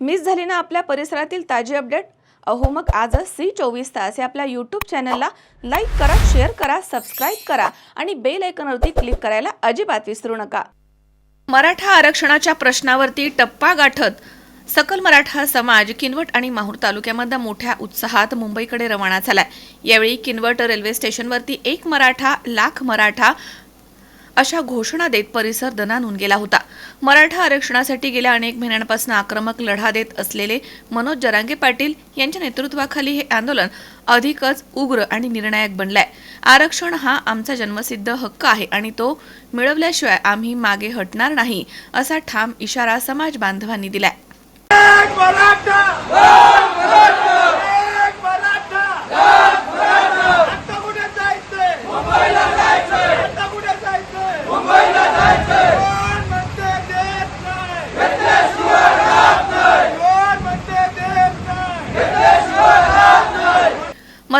Miss झाली ना आपल्या परिसरातील ताजी अपडेट? अहो मग आजच सी चोवीस तास या आपल्या यूट्यूब चॅनलला लाईक करा शेअर करा सबस्क्राईब करा आणि बेल आयकॉनवरती क्लिक करायला अजिबात विसरू नका. मराठा आरक्षणाच्या प्रश्नावरती टप्पा गाठत सकल मराठा समाज किनवट आणि माहूर तालुक्यामध्ये मोठ्या उत्साहात मुंबईकडे रवाना झालाय. यावेळी किनवट रेल्वे स्टेशनवरती एक मराठा लाख मराठा अशा घोषणा देत परिसर दणानून गेला होता. मराठा आरक्षणासाठी गेल्या अनेक महिन्यांपासून आक्रमक लढा देत असलेले मनोज जरांगे पाटील यांच्या नेतृत्वाखाली हे आंदोलन अधिकच उग्र आणि निर्णायक बनलाय. आरक्षण हा आमचा जन्मसिद्ध हक्क आहे आणि तो मिळवल्याशिवाय आम्ही मागे हटणार नाही असा ठाम इशारा समाज बांधवांनी दिलाय.